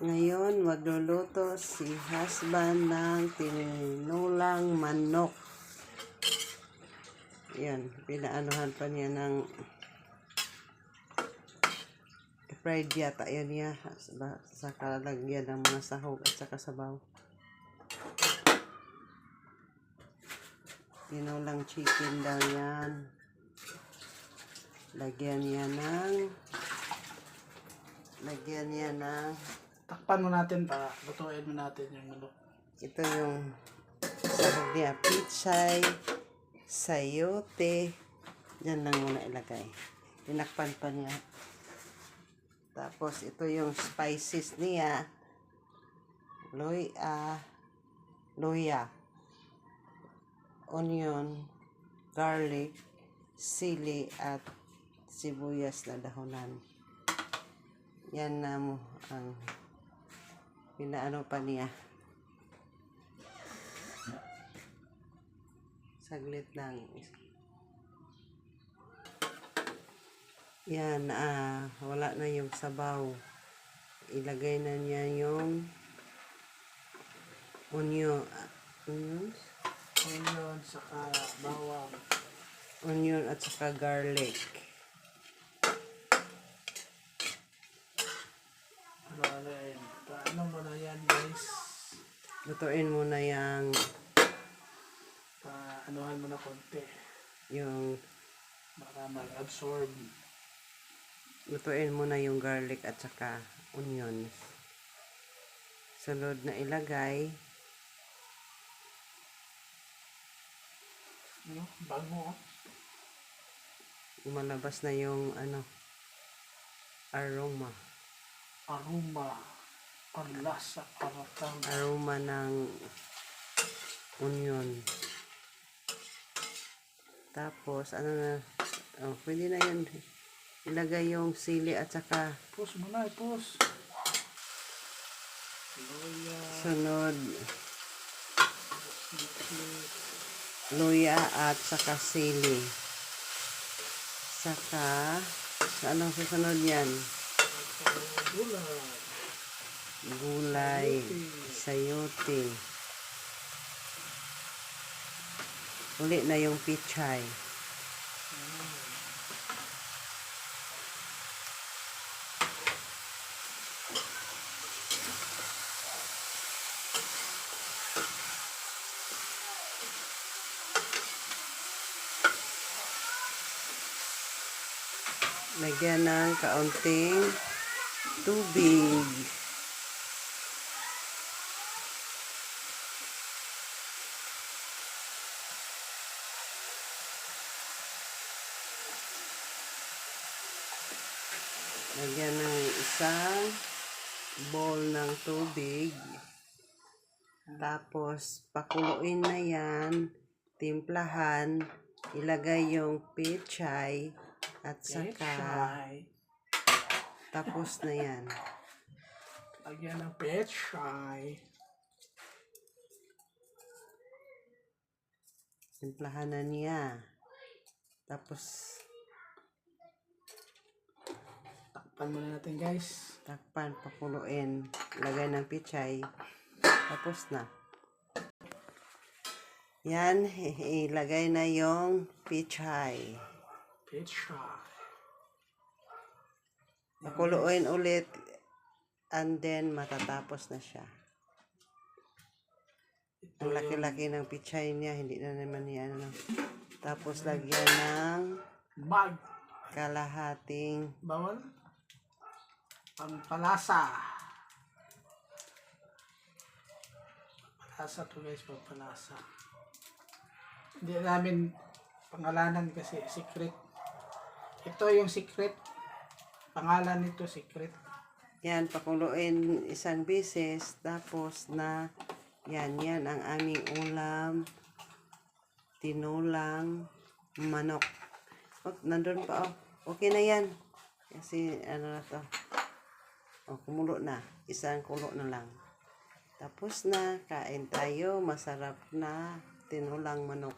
Ngayon, magluluto si husband ng tinulang manok. Yan, pinaanuhan pa niya ng fried yata yan niya sa, kalagyan ng mga sahog at saka sabaw. Tinulang chicken daw yan. Lagyan niya ng lagyan niya ng Takpan mo natin pa. Lutuin mo natin yung manok. ito yung sahog niya. Pichay, sayote. Diyan lang muna ilagay. Tinakpan pa niya. Tapos ito yung spices niya. Loya, loya, onion, garlic, sili at sibuyas na dahonan. Yan na mo ang pinaano pa niya. Saglit lang. Yan, ah, wala na yung sabaw. Ilagay na niya yung onion, onions? Onion, saka bawang. onion at saka garlic. Mo na yan guys? Lutuin mo na yung, Paanuhan mo na konti. yung, Baka mag-absorb. lutuin mo na yung garlic at saka onions. Sunod na ilagay, Ano? Bango. oh. umalabas na yung, ano, aroma. Aroma. Ang lasa. Paratang. Aroma ng onion. Tapos, ano na, oh, pwede na yun. Ilagay yung sili at saka Pus mo na. Pus. Loya. sunod, luya at saka sili. Saka, anong susunod yan? Gulay. Gulay, sayote. Uli na yung pichay. Lagyan ng kaunting tubig. Lagyan ng isang bowl ng tubig. Tapos, pakuluin na yan. Timplahan. Ilagay yung pechay. At saka, tapos na yan. Lagyan ng pechay. Timplahan na niya. Tapos, Takpan muna natin guys. takpan, pakuluin. Lagay ng pichay. Tapos na. Yan, ilagay na yung pichay. Pechay. Pakuluin ulit. And then, matatapos na siya. Ang laki-laki ng pichay niya, hindi na naman niya ano. Tapos, lagyan ng mag. kalahating Bawal. Pampalasa. Palasa to guys, pampalasa. Hindi namin pangalanan kasi secret. Ito yung secret. Pangalan nito secret. Yan, pakuluin isang beses. Tapos na, yan, yan ang aming ulam. Tinulang manok. Oh, nandun pa, oh. Okay na yan. Kasi, ano na to. Oh, kumulo na. Isang kulo na lang. Tapos na, kain tayo. Masarap na tinulang manok.